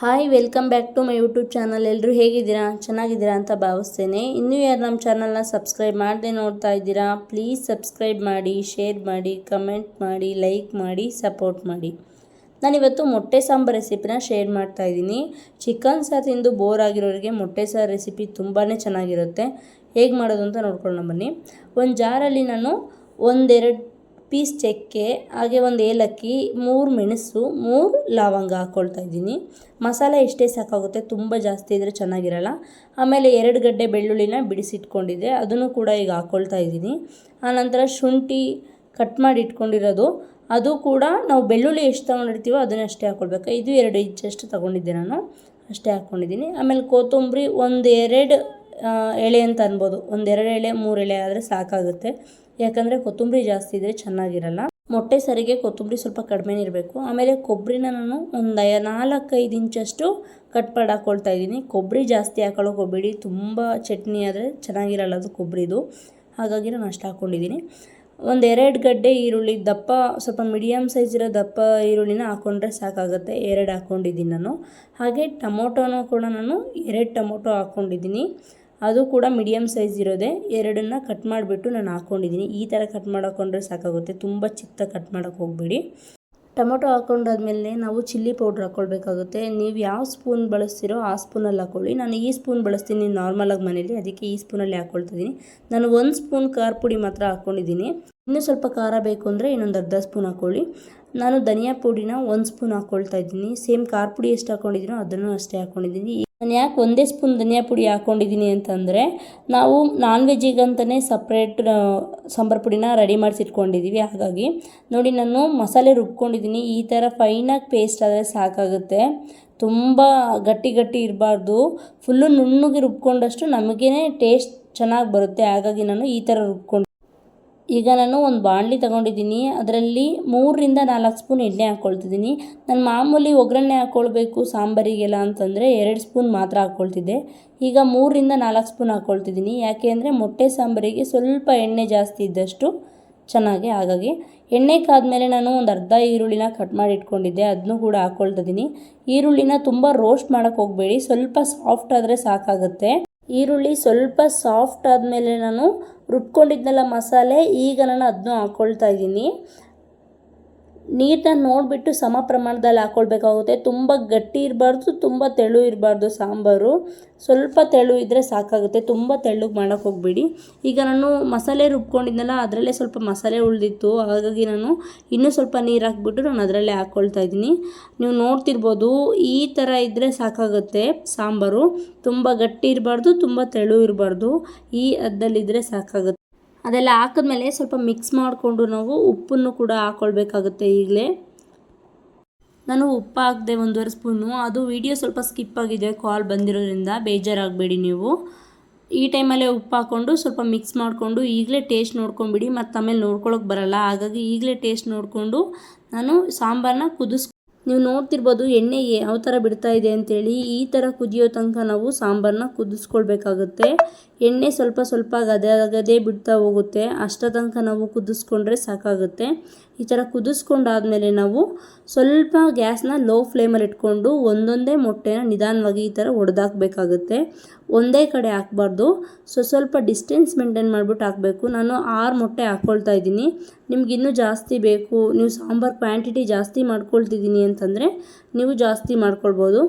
Hi welcome back to my YouTube channel ಎಲ್ಲರೂ ಹೇಗಿದ್ದೀರಾ? ಚೆನ್ನಾಗಿದ್ದೀರಾ ಅಂತ ಭಾವಿಸ್ತೇನೆ. ಇನ್ನೂ ಯಾರು ನಮ್ಮ ಚಾನಲ್ನ ಸಬ್ಸ್ಕ್ರೈಬ್ ಮಾಡದೆ ನೋಡ್ತಾ ಇದ್ದೀರಾ ಪ್ಲೀಸ್ ಸಬ್ಸ್ಕ್ರೈಬ್ ಮಾಡಿ ಶೇರ್ ಮಾಡಿ ಕಮೆಂಟ್ ಮಾಡಿ ಲೈಕ್ ಮಾಡಿ ಸಪೋರ್ಟ್ ಮಾಡಿ. ನಾನಿವತ್ತು ಮೊಟ್ಟೆ ಸಾಂಬಾರು ರೆಸಿಪಿನ ಶೇರ್ ಮಾಡ್ತಾ ಇದ್ದೀನಿ. ಚಿಕನ್ ಸಾರು ತಿಂದು ಬೋರ್ ಆಗಿರೋರಿಗೆ ಮೊಟ್ಟೆ ಸಾರು ರೆಸಿಪಿ ತುಂಬಾ ಚೆನ್ನಾಗಿರುತ್ತೆ. ಹೇಗೆ ಮಾಡೋದು ಅಂತ ನೋಡ್ಕೊಳ್ಳೋಣ ಬನ್ನಿ. ಒಂದು ಜಾರಲ್ಲಿ ನಾನು ಒಂದೆರಡು ಪೀಸ್ ಚಕ್ಕೆ, ಹಾಗೆ ಒಂದು ಏಲಕ್ಕಿ, ಮೂರು ಮೆಣಸು, ಮೂರು ಲವಂಗ ಹಾಕ್ಕೊಳ್ತಾ ಇದ್ದೀನಿ. ಮಸಾಲೆ ಎಷ್ಟೇ ಸಾಕಾಗುತ್ತೆ, ತುಂಬ ಜಾಸ್ತಿ ಇದ್ದರೆ ಚೆನ್ನಾಗಿರಲ್ಲ. ಆಮೇಲೆ ಎರಡು ಗಡ್ಡೆ ಬೆಳ್ಳುಳ್ಳಿನ ಬಿಡಿಸಿಟ್ಕೊಂಡಿದ್ದೆ, ಅದನ್ನು ಕೂಡ ಈಗ ಹಾಕ್ಕೊಳ್ತಾ ಇದ್ದೀನಿ. ಆನಂತರ ಶುಂಠಿ ಕಟ್ ಮಾಡಿ ಇಟ್ಕೊಂಡಿರೋದು, ಅದು ಕೂಡ ನಾವು ಬೆಳ್ಳುಳ್ಳಿ ಎಷ್ಟು ತೊಗೊಂಡಿರ್ತೀವೋ ಅದನ್ನು ಅಷ್ಟೇ ಹಾಕ್ಕೊಳ್ಬೇಕು ಇದು ಎರಡು ಇಂಚಷ್ಟು ತೊಗೊಂಡಿದ್ದೆ ನಾನು, ಅಷ್ಟೇ ಹಾಕ್ಕೊಂಡಿದ್ದೀನಿ ಆಮೇಲೆ ಕೊತ್ತಂಬರಿ, ಒಂದು ಎರಡು ಎಳೆ ಅಂತ ಅನ್ಬೋದು. ಒಂದೆರಡು ಎಳೆ, ಮೂರು ಎಳೆ ಆದರೆ ಸಾಕಾಗುತ್ತೆ. ಯಾಕಂದರೆ ಕೊತ್ತಂಬರಿ ಜಾಸ್ತಿ ಇದ್ದರೆ ಚೆನ್ನಾಗಿರಲ್ಲ. ಮೊಟ್ಟೆ ಸರಿಗೆ ಕೊತ್ತಂಬರಿ ಸ್ವಲ್ಪ ಕಡಿಮೆ ಇರಬೇಕು. ಆಮೇಲೆ ಕೊಬ್ಬರಿನ ನಾನು ಒಂದು ನಾಲ್ಕೈದು ಇಂಚಷ್ಟು ಕಟ್ ಮಾಡಿ ಹಾಕ್ಕೊಳ್ತಾ ಇದ್ದೀನಿ. ಕೊಬ್ಬರಿ ಜಾಸ್ತಿ ಹಾಕೊಳ್ಳೋಕೆ ಹೋಗಬೇಡಿ ತುಂಬ ಚಟ್ನಿ ಆದರೆ ಚೆನ್ನಾಗಿರಲ್ಲ ಅದು ಕೊಬ್ಬರಿದು ಹಾಗಾಗಿ ನಾನು ಅಷ್ಟು ಹಾಕ್ಕೊಂಡಿದ್ದೀನಿ ಒಂದು ಎರಡು ಗಡ್ಡೆ ಈರುಳ್ಳಿ, ದಪ್ಪ ಸ್ವಲ್ಪ ಮೀಡಿಯಮ್ ಸೈಜ್ ಇರೋ ದಪ್ಪ ಈರುಳ್ಳಿನ ಹಾಕ್ಕೊಂಡ್ರೆ ಸಾಕಾಗುತ್ತೆ. ಎರಡು ಹಾಕ್ಕೊಂಡಿದ್ದೀನಿ ನಾನು. ಹಾಗೆ ಟೊಮೊಟೊನೂ ಕೂಡ ನಾನು ಎರಡು ಟೊಮೊಟೊ ಹಾಕ್ಕೊಂಡಿದ್ದೀನಿ ಅದು ಕೂಡ ಮೀಡಿಯಮ್ ಸೈಜ್ ಇರೋದೆ. ಎರಡನ್ನ ಕಟ್ ಮಾಡಿಬಿಟ್ಟು ನಾನು ಹಾಕ್ಕೊಂಡಿದ್ದೀನಿ ಈ ಥರ ಕಟ್ ಮಾಡಿಕೊಂಡ್ರೆ ಸಾಕಾಗುತ್ತೆ. ತುಂಬ ಚಿಕ್ಕ ಕಟ್ ಮಾಡೋಕ್ಕೆ ಹೋಗಬೇಡಿ. ಟೊಮೊಟೊ ಹಾಕ್ಕೊಂಡಾದ್ಮೇಲೆ ನಾವು ಚಿಲ್ಲಿ ಪೌಡ್ರ್ ಹಾಕ್ಕೊಳ್ಬೇಕಾಗುತ್ತೆ ನೀವು ಯಾವ ಸ್ಪೂನ್ ಬಳಸ್ತೀರೋ ಆ ಸ್ಪೂನಲ್ಲಿ ಹಾಕ್ಕೊಳ್ಳಿ ನಾನು ಈ ಸ್ಪೂನ್ ಬಳಸ್ತೀನಿ ನಾರ್ಮಲಾಗಿ ಮನೇಲಿ. ಅದಕ್ಕೆ ಈ ಸ್ಪೂನಲ್ಲಿ ಹಾಕ್ಕೊಳ್ತಿದ್ದೀನಿ ನಾನು ಒಂದು ಸ್ಪೂನ್ ಖಾರ ಪುಡಿ ಮಾತ್ರ ಹಾಕ್ಕೊಂಡಿದ್ದೀನಿ ಇನ್ನೂ ಸ್ವಲ್ಪ ಖಾರ ಬೇಕು ಅಂದರೆ ಇನ್ನೊಂದು ಅರ್ಧ ಸ್ಪೂನ್ ಹಾಕ್ಕೊಳ್ಳಿ ನಾನು ಧನಿಯಾ ಪುಡಿನ ಒಂದು ಸ್ಪೂನ್ ಹಾಕ್ಕೊಳ್ತಾ ಇದ್ದೀನಿ. ಸೇಮ್ ಖಾರ ಪುಡಿ ಎಷ್ಟು ಹಾಕ್ಕೊಂಡಿದ್ದೀನೋ ಅದನ್ನು ಅಷ್ಟೇ ಹಾಕ್ಕೊಂಡಿದ್ದೀನಿ ನಾನು ಯಾಕೆ ಒಂದೇ ಸ್ಪೂನ್ ಧನಿಯಾ ಪುಡಿ ಹಾಕ್ಕೊಂಡಿದ್ದೀನಿ ಅಂತಂದರೆ, ನಾವು ನಾನ್ ವೆಜ್ಜಿಗಂತಲೇ ಸಪ್ರೇಟ್ ಸಾಂಬಾರು ಪುಡಿನ ರೆಡಿ ಮಾಡಿಸಿಟ್ಕೊಂಡಿದ್ದೀವಿ ಹಾಗಾಗಿ ನೋಡಿ, ನಾನು ಮಸಾಲೆ ರುಬ್ಕೊಂಡಿದ್ದೀನಿ ಈ ಥರ ಫೈನಾಗಿ ಪೇಸ್ಟ್ ಆದರೆ ಸಾಕಾಗುತ್ತೆ. ತುಂಬ ಗಟ್ಟಿ ಗಟ್ಟಿ ಇರಬಾರ್ದು. ಫುಲ್ಲು ನುಣ್ಣಗೆ ರುಬ್ಕೊಂಡಷ್ಟು ನಮಗೇ ಟೇಸ್ಟ್ ಚೆನ್ನಾಗಿ ಬರುತ್ತೆ. ಹಾಗಾಗಿ ನಾನು ಈ ಥರ ರುಬ್ಕೊಂಡು ಈಗ ನಾನು ಒಂದು ಬಾಣಲಿ ತಗೊಂಡಿದ್ದೀನಿ. ಅದರಲ್ಲಿ ಮೂರರಿಂದ ನಾಲ್ಕು ಸ್ಪೂನ್ ಎಣ್ಣೆ ಹಾಕ್ಕೊಳ್ತಿದ್ದೀನಿ ನಾನು ಮಾಮೂಲಿ ಒಗ್ಗರಣೆ ಹಾಕ್ಕೊಳ್ಬೇಕು ಸಾಂಬಾರಿಗೆಲ್ಲ ಅಂತಂದರೆ ಎರಡು ಸ್ಪೂನ್ ಮಾತ್ರ ಹಾಕ್ಕೊಳ್ತಿದ್ದೆ ಈಗ ಮೂರರಿಂದ ನಾಲ್ಕು ಸ್ಪೂನ್ ಹಾಕ್ಕೊಳ್ತಿದ್ದೀನಿ ಯಾಕೆ ಅಂದರೆ ಮೊಟ್ಟೆ ಸಾಂಬಾರಿಗೆ ಸ್ವಲ್ಪ ಎಣ್ಣೆ ಜಾಸ್ತಿ ಇದ್ದಷ್ಟು ಚೆನ್ನಾಗಿ ಹಾಗಾಗಿ. ಎಣ್ಣೆ ಕಾದ್ಮೇಲೆ ನಾನು ಒಂದು ಅರ್ಧ ಈರುಳ್ಳಿನ ಕಟ್ ಮಾಡಿ ಇಟ್ಕೊಂಡಿದ್ದೆ. ಅದನ್ನು ಕೂಡ ಹಾಕ್ಕೊಳ್ತಿದ್ದೀನಿ ಈರುಳ್ಳಿನ ತುಂಬ ರೋಸ್ಟ್ ಮಾಡೋಕ್ಕೆ ಹೋಗಬೇಡಿ. ಸ್ವಲ್ಪ ಸಾಫ್ಟ್ ಆದರೆ ಸಾಕಾಗುತ್ತೆ. ಈರುಳ್ಳಿ ಸ್ವಲ್ಪ ಸಾಫ್ಟ್ ಆದಮೇಲೆ ನಾನು ರುಬ್ಕೊಂಡಿದ್ನಲ್ಲ ಮಸಾಲೆ ಈಗ ನಾನು ಅದನ್ನೂ ಹಾಕ್ಕೊಳ್ತಾ ಇದ್ದೀನಿ. ನೀರನ್ನ ನೋಡಿಬಿಟ್ಟು ಸಮ ಪ್ರಮಾಣದಲ್ಲಿ ಹಾಕ್ಕೊಳ್ಬೇಕಾಗುತ್ತೆ ತುಂಬ ಗಟ್ಟಿ ಇರಬಾರ್ದು, ತುಂಬ ತೆಳು ಇರಬಾರ್ದು ಸಾಂಬಾರು. ಸ್ವಲ್ಪ ತೆಳು ಇದ್ದರೆ ಸಾಕಾಗುತ್ತೆ. ತುಂಬ ತೆಳ್ಳಗೆ ಮಾಡೋಕೆ ಹೋಗಬೇಡಿ. ಈಗ ನಾನು ಮಸಾಲೆ ರುಬ್ಕೊಂಡಿದ್ನಲ್ಲ, ಅದರಲ್ಲೇ ಸ್ವಲ್ಪ ಮಸಾಲೆ ಉಳಿದಿತ್ತು. ಹಾಗಾಗಿ ನಾನು ಇನ್ನೂ ಸ್ವಲ್ಪ ನೀರು ಹಾಕ್ಬಿಟ್ಟು ನಾನು ಅದರಲ್ಲೇ ಹಾಕ್ಕೊಳ್ತಾ ಇದ್ದೀನಿ. ನೀವು ನೋಡ್ತಿರ್ಬೋದು, ಈ ಥರ ಇದ್ದರೆ ಸಾಕಾಗುತ್ತೆ ಸಾಂಬಾರು. ತುಂಬ ಗಟ್ಟಿ ಇರಬಾರ್ದು, ತುಂಬ ತೆಳು ಇರಬಾರ್ದು. ಈ ಅದ್ದಲ್ಲಿದ್ದರೆ ಸಾಕಾಗುತ್ತೆ. ಅದೆಲ್ಲ ಹಾಕಿದ್ಮೇಲೆ ಸ್ವಲ್ಪ ಮಿಕ್ಸ್ ಮಾಡಿಕೊಂಡು ನಾವು ಉಪ್ಪನ್ನು ಕೂಡ ಹಾಕ್ಕೊಳ್ಬೇಕಾಗುತ್ತೆ ಈಗಲೇ. ನಾನು ಉಪ್ಪು ಹಾಕಿದೆ ಒಂದೂವರೆ ಸ್ಪೂನು. ಅದು ವಿಡಿಯೋ ಸ್ವಲ್ಪ ಸ್ಕಿಪ್ ಆಗಿದೆ, ಕಾಲ್ ಬಂದಿರೋದ್ರಿಂದ ಬೇಜಾರಾಗಬೇಡಿ ನೀವು. ಈ ಟೈಮಲ್ಲೇ ಉಪ್ಪು ಹಾಕ್ಕೊಂಡು ಸ್ವಲ್ಪ ಮಿಕ್ಸ್ ಮಾಡಿಕೊಂಡು ಈಗಲೇ ಟೇಸ್ಟ್ ನೋಡ್ಕೊಂಬಿಡಿ, ಮತ್ತು ಆಮೇಲೆ ನೋಡ್ಕೊಳಕ್ಕೆ ಬರಲ್ಲ. ಹಾಗಾಗಿ ಈಗಲೇ ಟೇಸ್ಟ್ ನೋಡಿಕೊಂಡು ನಾನು ಸಾಂಬಾರನ್ನ ಕುದಿಸ್, ನೀವು ನೋಡ್ತಿರ್ಬೋದು ಎಣ್ಣೆ ಯಾವ ಥರ ಬಿಡ್ತಾ ಇದೆ ಅಂತೇಳಿ. ಈ ಥರ ಕುದಿಯೋ ತನಕ ನಾವು ಸಾಂಬಾರನ್ನ ಕುದಿಸ್ಕೊಳ್ಬೇಕಾಗುತ್ತೆ. ಎಣ್ಣೆ ಸ್ವಲ್ಪ ಸ್ವಲ್ಪ ಗದೆ ಬಿಡ್ತಾ ಹೋಗುತ್ತೆ. ಅಷ್ಟ ತನಕ ನಾವು ಕುದಿಸ್ಕೊಂಡ್ರೆ ಸಾಕಾಗುತ್ತೆ. ಈ ಥರ ಕುದಿಸ್ಕೊಂಡಾದ್ಮೇಲೆ ನಾವು ಸ್ವಲ್ಪ ಗ್ಯಾಸ್ನ ಲೋ ಫ್ಲೇಮಲ್ಲಿ ಇಟ್ಕೊಂಡು ಒಂದೊಂದೇ ಮೊಟ್ಟೆನ ನಿಧಾನವಾಗಿ ಈ ಥರ ಒಡೆದಾಕಬೇಕಾಗುತ್ತೆ. ಒಂದೇ ಕಡೆ ಹಾಕ್ಬಾರ್ದು. ಸೊ, ಸ್ವಲ್ಪ ಡಿಸ್ಟೆನ್ಸ್ ಮೇಂಟೈನ್ ಮಾಡಿಬಿಟ್ಟು ಹಾಕಬೇಕು. ನಾನು ಆರು ಮೊಟ್ಟೆ ಹಾಕ್ಕೊಳ್ತಾ ಇದ್ದೀನಿ. ನಿಮ್ಗೆ ಇನ್ನೂ ಜಾಸ್ತಿ ಬೇಕು, ನೀವು ಸಾಂಬಾರು ಕ್ವಾಂಟಿಟಿ ಜಾಸ್ತಿ ಮಾಡ್ಕೊಳ್ತಿದ್ದೀನಿ ಅಂತಂದರೆ ನೀವು ಜಾಸ್ತಿ ಮಾಡ್ಕೊಳ್ಬೋದು.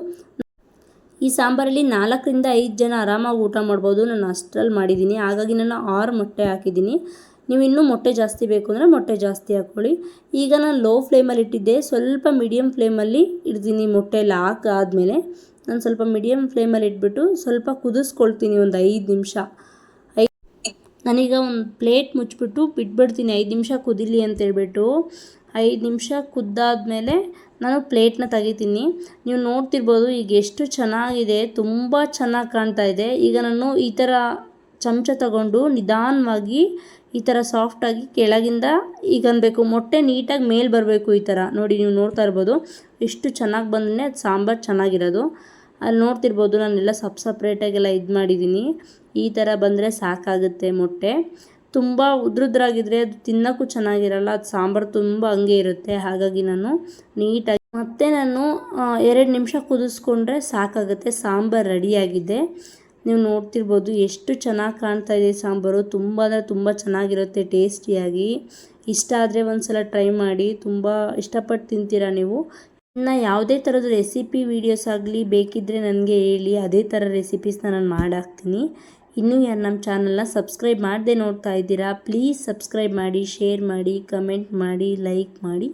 ಈ ಸಾಂಬಾರಲ್ಲಿ ನಾಲ್ಕರಿಂದ ಐದು ಜನ ಆರಾಮಾಗಿ ಊಟ ಮಾಡ್ಬೋದು. ನಾನು ಅಷ್ಟರಲ್ಲಿ ಮಾಡಿದ್ದೀನಿ. ಹಾಗಾಗಿ ನಾನು ಆರು ಮೊಟ್ಟೆ ಹಾಕಿದ್ದೀನಿ. ನೀವು ಇನ್ನೂ ಮೊಟ್ಟೆ ಜಾಸ್ತಿ ಬೇಕು ಅಂದರೆ ಮೊಟ್ಟೆ ಜಾಸ್ತಿ ಹಾಕ್ಕೊಳ್ಳಿ. ಈಗ ನಾನು ಲೋ ಫ್ಲೇಮಲ್ಲಿ ಇಟ್ಟಿದ್ದೆ. ಸ್ವಲ್ಪ ಮೀಡಿಯಮ್ ಫ್ಲೇಮಲ್ಲಿ ಇಡ್ತೀನಿ ಮೊಟ್ಟೆ ಎಲ್ಲ ಹಾಕಾದ್ಮೇಲೆ. ನಾನು ಸ್ವಲ್ಪ ಮೀಡಿಯಮ್ ಫ್ಲೇಮಲ್ಲಿ ಇಟ್ಬಿಟ್ಟು ಸ್ವಲ್ಪ ಕುದಿಸ್ಕೊಳ್ತೀನಿ ಒಂದು ಐದು ನಿಮಿಷ. ನಾನೀಗ ಒಂದು ಪ್ಲೇಟ್ ಮುಚ್ಚಿಬಿಟ್ಟು ಬಿಟ್ಬಿಡ್ತೀನಿ. ಐದು ನಿಮಿಷ ಕುದಿಲಿ ಅಂತೇಳ್ಬಿಟ್ಟು. ಐದು ನಿಮಿಷ ಕುದ್ದಾದ್ಮೇಲೆ ನಾನು ಪ್ಲೇಟ್ನ ತೆಗಿತೀನಿ. ನೀವು ನೋಡ್ತಿರ್ಬೋದು ಈಗ ಎಷ್ಟು ಚೆನ್ನಾಗಿದೆ, ತುಂಬ ಚೆನ್ನಾಗಿ ಕಾಣ್ತಾ ಇದೆ. ಈಗ ನಾನು ಈ ಥರ ಚಮಚ ತಗೊಂಡು ನಿಧಾನವಾಗಿ ಈ ಥರ ಸಾಫ್ಟಾಗಿ ಕೆಳಗಿಂದ ಈಗ ಅನ್ಬೇಕು, ಮೊಟ್ಟೆ ನೀಟಾಗಿ ಮೇಲೆ ಬರಬೇಕು ಈ ಥರ. ನೋಡಿ, ನೀವು ನೋಡ್ತಾ ಇರ್ಬೋದು, ಎಷ್ಟು ಚೆನ್ನಾಗಿ ಬಂದರೆ ಅದು ಸಾಂಬಾರು ಚೆನ್ನಾಗಿರೋದು. ಅಲ್ಲಿ ನೋಡ್ತಿರ್ಬೋದು, ನಾನೆಲ್ಲ ಸಪ್ ಸಪ್ರೇಟಾಗೆಲ್ಲ ಇದು ಮಾಡಿದ್ದೀನಿ ಈ ಥರ ಬಂದರೆ ಸಾಕಾಗುತ್ತೆ ಮೊಟ್ಟೆ. ತುಂಬ ಉದ್ರುದ್ರಾಗಿದ್ದರೆ ಅದು ತಿನ್ನೋಕ್ಕೂ ಚೆನ್ನಾಗಿರಲ್ಲ, ಅದು ಸಾಂಬಾರು ತುಂಬ ಹಂಗೆ ಇರುತ್ತೆ. ಹಾಗಾಗಿ ನಾನು ನೀಟಾಗಿ ಮತ್ತು ನಾನು ಎರಡು ನಿಮಿಷ ಕುದಿಸ್ಕೊಂಡ್ರೆ ಸಾಕಾಗುತ್ತೆ, ಸಾಂಬಾರು ರೆಡಿಯಾಗಿದೆ. ನೀವು ನೋಡ್ತಿರ್ಬೋದು ಎಷ್ಟು ಚೆನ್ನಾಗಿ ಕಾಣ್ತಾ ಇದೆ ಸಾಂಬಾರು, ತುಂಬ ಅಂದರೆ ತುಂಬ ಚೆನ್ನಾಗಿರುತ್ತೆ, ಟೇಸ್ಟಿಯಾಗಿ. ಇಷ್ಟ ಆದರೆ ಒಂದು ಸಲ ಟ್ರೈ ಮಾಡಿ, ತುಂಬ ಇಷ್ಟಪಟ್ಟು ತಿಂತೀರಾ ನೀವು? ಇನ್ನು ಯಾವುದೇ ಥರದ ರೆಸಿಪಿ, ವೀಡಿಯೋಸ್ ಆಗಲಿ ಬೇಕಿದ್ದರೆ ನನಗೆ ಹೇಳಿ, ಅದೇ ಥರ ರೆಸಿಪೀಸ್ನ ನಾನು ಮಾಡಾಕ್ತೀನಿ ಇನ್ನೂ ಯಾರು ನಮ್ಮ ಚಾನಲ್ನ ಸಬ್ಸ್ಕ್ರೈಬ್ ಮಾಡದೆ ನೋಡ್ತಾ ಇದ್ದೀರಾ, ಪ್ಲೀಸ್ ಸಬ್ಸ್ಕ್ರೈಬ್ ಮಾಡಿ, ಶೇರ್ ಮಾಡಿ, ಕಮೆಂಟ್ ಮಾಡಿ, ಲೈಕ್ ಮಾಡಿ.